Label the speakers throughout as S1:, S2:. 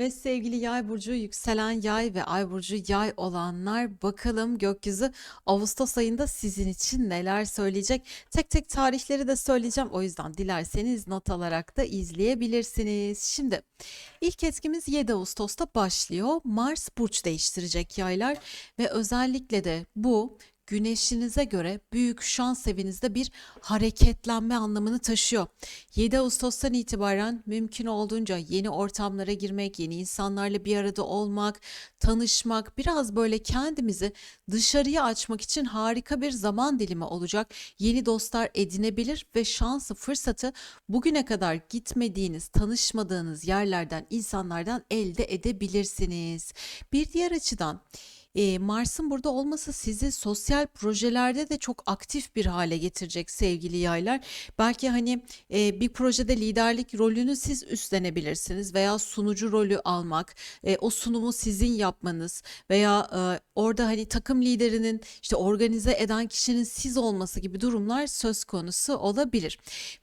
S1: Ve sevgili yay burcu, yükselen yay ve ay burcu yay olanlar bakalım gökyüzü Ağustos ayında sizin için neler söyleyecek. Tek tek tarihleri de söyleyeceğim. O yüzden dilerseniz not alarak da izleyebilirsiniz. Şimdi ilk etkimiz 7 Ağustos'ta başlıyor. Mars burç değiştirecek yaylar ve özellikle de bu güneşinize göre büyük şans evinizde bir hareketlenme anlamını taşıyor. 7 Ağustos'tan itibaren mümkün olduğunca yeni ortamlara girmek, yeni insanlarla bir arada olmak, tanışmak, biraz böyle kendimizi dışarıya açmak için harika bir zaman dilimi olacak. Yeni dostlar edinebilir ve şansı, fırsatı bugüne kadar gitmediğiniz, tanışmadığınız yerlerden, insanlardan elde edebilirsiniz. Bir diğer açıdan e, Mars'ın burada olması sizi sosyal projelerde de çok aktif bir hale getirecek sevgili yaylar. Belki hani e, bir projede liderlik rolünü siz üstlenebilirsiniz veya sunucu rolü almak, e, o sunumu sizin yapmanız veya e, orada hani takım liderinin işte organize eden kişinin siz olması gibi durumlar söz konusu olabilir.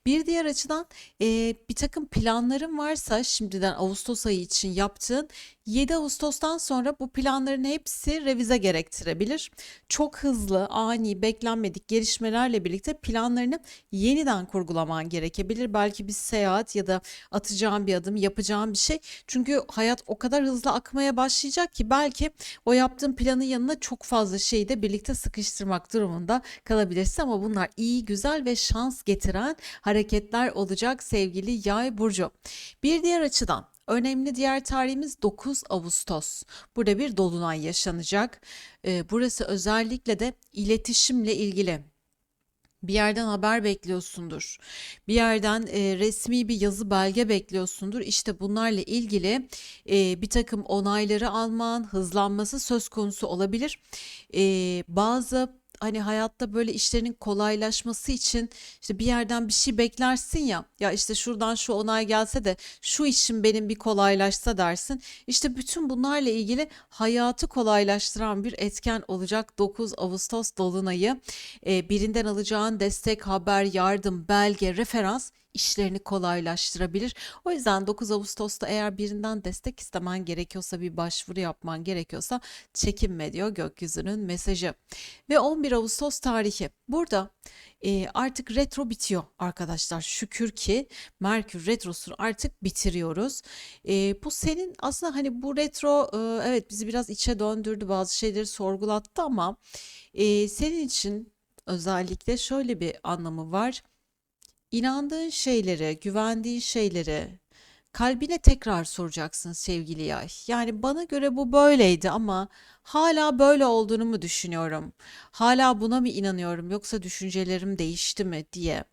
S1: Bir diğer açıdan e, bir takım planların varsa şimdiden Ağustos ayı için yaptığın 7 Ağustos'tan sonra bu planların hepsi revize gerektirebilir. Çok hızlı, ani, beklenmedik gelişmelerle birlikte planlarını yeniden kurgulaman gerekebilir. Belki bir seyahat ya da atacağın bir adım, yapacağın bir şey. Çünkü hayat o kadar hızlı akmaya başlayacak ki belki o yaptığın planın yanına çok fazla şeyi de birlikte sıkıştırmak durumunda kalabilirsin ama bunlar iyi, güzel ve şans getiren hareketler olacak sevgili Yay burcu. Bir diğer açıdan Önemli diğer tarihimiz 9 Ağustos. Burada bir dolunay yaşanacak. Ee, burası özellikle de iletişimle ilgili. Bir yerden haber bekliyorsundur. Bir yerden e, resmi bir yazı belge bekliyorsundur. İşte bunlarla ilgili e, bir takım onayları alman, hızlanması söz konusu olabilir. E, bazı hani hayatta böyle işlerinin kolaylaşması için işte bir yerden bir şey beklersin ya ya işte şuradan şu onay gelse de şu işim benim bir kolaylaşsa dersin. İşte bütün bunlarla ilgili hayatı kolaylaştıran bir etken olacak 9 Ağustos dolunayı. Ee, birinden alacağın destek, haber, yardım, belge, referans işlerini kolaylaştırabilir. O yüzden 9 Ağustos'ta eğer birinden destek istemen gerekiyorsa bir başvuru yapman gerekiyorsa çekinme diyor gökyüzünün mesajı. Ve 11 Ağustos tarihi. Burada e, artık retro bitiyor arkadaşlar. Şükür ki Merkür retrosunu artık bitiriyoruz. E, bu senin aslında hani bu retro e, evet bizi biraz içe döndürdü bazı şeyleri sorgulattı ama e, senin için özellikle şöyle bir anlamı var İnandığın şeyleri, güvendiğin şeyleri kalbine tekrar soracaksın sevgili yay. Yani bana göre bu böyleydi ama hala böyle olduğunu mu düşünüyorum? Hala buna mı inanıyorum yoksa düşüncelerim değişti mi diye.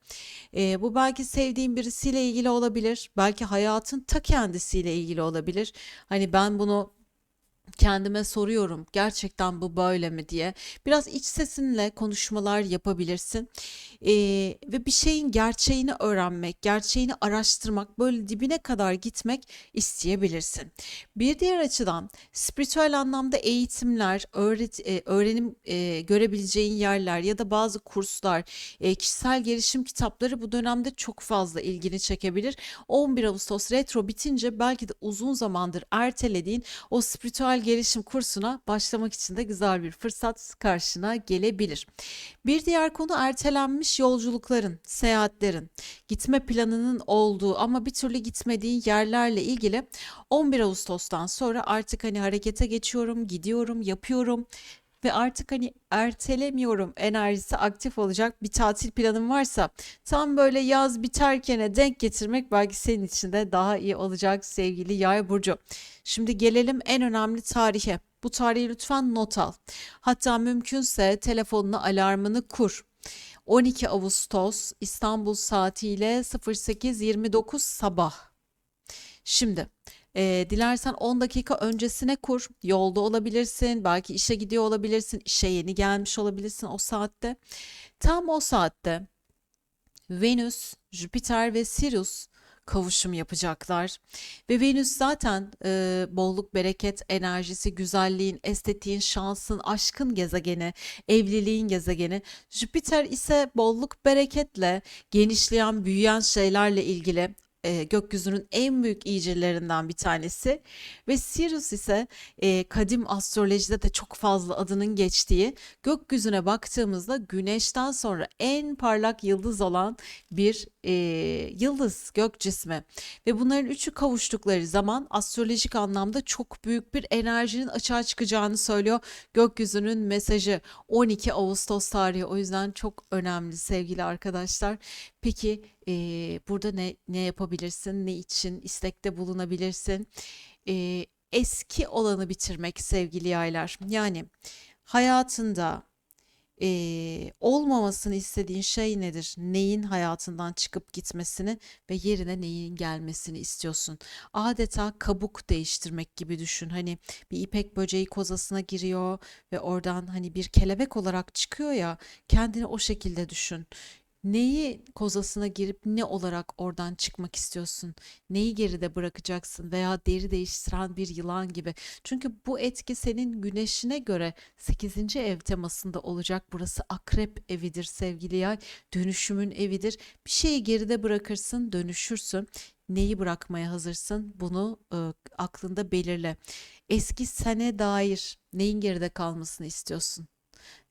S1: Ee, bu belki sevdiğin birisiyle ilgili olabilir. Belki hayatın ta kendisiyle ilgili olabilir. Hani ben bunu kendime soruyorum gerçekten bu böyle mi diye. Biraz iç sesinle konuşmalar yapabilirsin. Ee, ve bir şeyin gerçeğini öğrenmek, gerçeğini araştırmak, böyle dibine kadar gitmek isteyebilirsin. Bir diğer açıdan spiritüel anlamda eğitimler, öğret öğrenim e, görebileceğin yerler ya da bazı kurslar, e, kişisel gelişim kitapları bu dönemde çok fazla ilgini çekebilir. 11 Ağustos retro bitince belki de uzun zamandır ertelediğin o spiritüel gelişim kursuna başlamak için de güzel bir fırsat karşına gelebilir. Bir diğer konu ertelenmiş yolculukların, seyahatlerin, gitme planının olduğu ama bir türlü gitmediğin yerlerle ilgili 11 Ağustos'tan sonra artık hani harekete geçiyorum, gidiyorum, yapıyorum ve artık hani ertelemiyorum enerjisi aktif olacak bir tatil planım varsa tam böyle yaz biterkene denk getirmek belki senin için de daha iyi olacak sevgili yay burcu. Şimdi gelelim en önemli tarihe. Bu tarihi lütfen not al. Hatta mümkünse telefonuna alarmını kur. 12 Ağustos İstanbul saatiyle 08.29 sabah. Şimdi e, dilersen 10 dakika öncesine kur. Yolda olabilirsin, belki işe gidiyor olabilirsin, işe yeni gelmiş olabilirsin o saatte. Tam o saatte Venüs, Jüpiter ve Sirius kavuşum yapacaklar. Ve Venüs zaten e, bolluk, bereket, enerjisi, güzelliğin, estetiğin, şansın, aşkın gezegeni, evliliğin gezegeni. Jüpiter ise bolluk, bereketle, genişleyen, büyüyen şeylerle ilgili e, gökyüzünün en büyük iyicilerinden bir tanesi. Ve Sirius ise e, kadim astrolojide de çok fazla adının geçtiği gökyüzüne baktığımızda güneşten sonra en parlak yıldız olan bir e, yıldız gök cismi. Ve bunların üçü kavuştukları zaman astrolojik anlamda çok büyük bir enerjinin açığa çıkacağını söylüyor. Gökyüzünün mesajı 12 Ağustos tarihi. O yüzden çok önemli sevgili arkadaşlar. Peki eee, burada ne ne yapabilirsin? Ne için istekte bulunabilirsin? Eee, eski olanı bitirmek sevgili yaylar. Yani hayatında eee, olmamasını istediğin şey nedir? Neyin hayatından çıkıp gitmesini ve yerine neyin gelmesini istiyorsun? Adeta kabuk değiştirmek gibi düşün. Hani bir ipek böceği kozasına giriyor ve oradan hani bir kelebek olarak çıkıyor ya, kendini o şekilde düşün. Neyi kozasına girip ne olarak oradan çıkmak istiyorsun? Neyi geride bırakacaksın veya deri değiştiren bir yılan gibi. Çünkü bu etki senin güneşine göre sekizinci ev temasında olacak. Burası akrep evidir sevgili yay. Dönüşümün evidir. Bir şeyi geride bırakırsın, dönüşürsün. Neyi bırakmaya hazırsın? Bunu e, aklında belirle. Eski sene dair neyin geride kalmasını istiyorsun?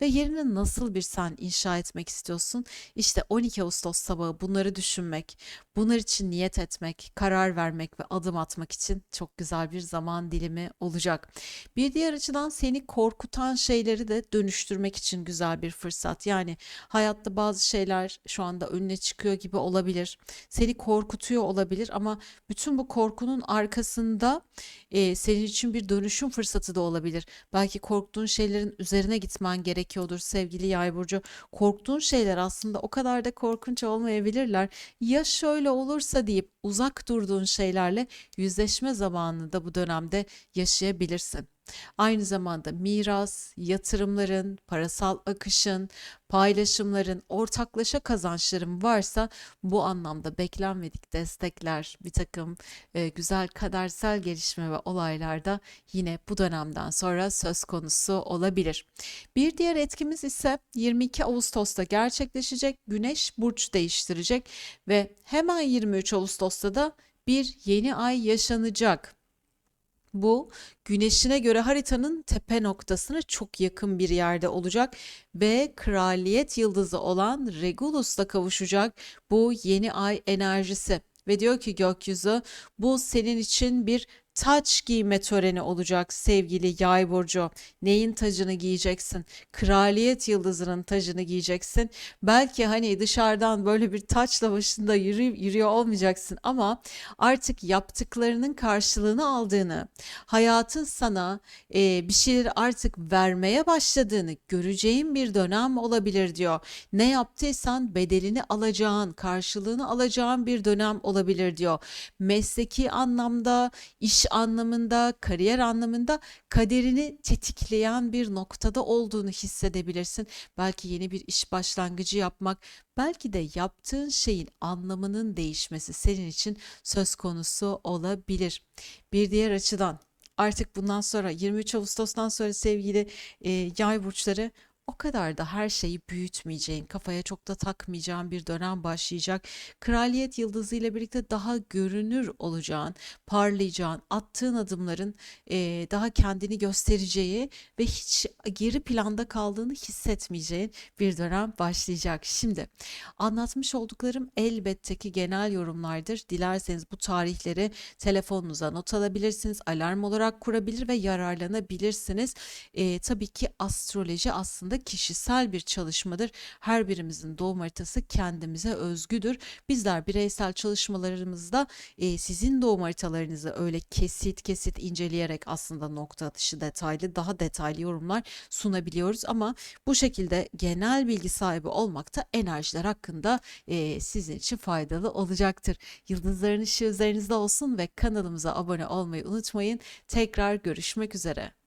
S1: Ve yerine nasıl bir sen inşa etmek istiyorsun? İşte 12 Ağustos sabahı bunları düşünmek, bunlar için niyet etmek, karar vermek ve adım atmak için çok güzel bir zaman dilimi olacak. Bir diğer açıdan seni korkutan şeyleri de dönüştürmek için güzel bir fırsat. Yani hayatta bazı şeyler şu anda önüne çıkıyor gibi olabilir. Seni korkutuyor olabilir ama bütün bu korkunun arkasında e, senin için bir dönüşüm fırsatı da olabilir. Belki korktuğun şeylerin üzerine gitmen gerekiyordur sevgili Yay burcu. Korktuğun şeyler aslında o kadar da korkunç olmayabilirler. Ya şöyle olursa deyip uzak durduğun şeylerle yüzleşme zamanını da bu dönemde yaşayabilirsin. Aynı zamanda miras, yatırımların, parasal akışın, paylaşımların, ortaklaşa kazançların varsa bu anlamda beklenmedik destekler, bir takım e, güzel kadersel gelişme ve olaylar da yine bu dönemden sonra söz konusu olabilir. Bir diğer etkimiz ise 22 Ağustos'ta gerçekleşecek. Güneş burç değiştirecek ve hemen 23 Ağustos'ta bir yeni ay yaşanacak. Bu güneşine göre haritanın tepe noktasına çok yakın bir yerde olacak ve kraliyet yıldızı olan Regulus'la kavuşacak bu yeni ay enerjisi. Ve diyor ki gökyüzü bu senin için bir taç giyme töreni olacak sevgili yay burcu. Neyin tacını giyeceksin? Kraliyet yıldızının tacını giyeceksin. Belki hani dışarıdan böyle bir taçla başında yürü, yürüyor olmayacaksın ama artık yaptıklarının karşılığını aldığını, hayatın sana e, bir şeyleri artık vermeye başladığını göreceğin bir dönem olabilir diyor. Ne yaptıysan bedelini alacağın, karşılığını alacağın bir dönem olabilir diyor. Mesleki anlamda, iş anlamında, kariyer anlamında kaderini tetikleyen bir noktada olduğunu hissedebilirsin. Belki yeni bir iş başlangıcı yapmak, belki de yaptığın şeyin anlamının değişmesi senin için söz konusu olabilir. Bir diğer açıdan artık bundan sonra 23 Ağustos'tan sonra sevgili e, yay burçları o kadar da her şeyi büyütmeyeceğin, kafaya çok da takmayacağın bir dönem başlayacak. Kraliyet yıldızı ile birlikte daha görünür olacağın, parlayacağın, attığın adımların e, daha kendini göstereceği ve hiç geri planda kaldığını hissetmeyeceğin bir dönem başlayacak. Şimdi anlatmış olduklarım elbette ki genel yorumlardır. Dilerseniz bu tarihleri telefonunuza not alabilirsiniz, alarm olarak kurabilir ve yararlanabilirsiniz. E, tabii ki astroloji aslında aslında kişisel bir çalışmadır. Her birimizin doğum haritası kendimize özgüdür. Bizler bireysel çalışmalarımızda e, sizin doğum haritalarınızı öyle kesit kesit inceleyerek aslında nokta atışı detaylı, daha detaylı yorumlar sunabiliyoruz ama bu şekilde genel bilgi sahibi olmak da enerjiler hakkında e, sizin için faydalı olacaktır. Yıldızların ışığı üzerinizde olsun ve kanalımıza abone olmayı unutmayın. Tekrar görüşmek üzere.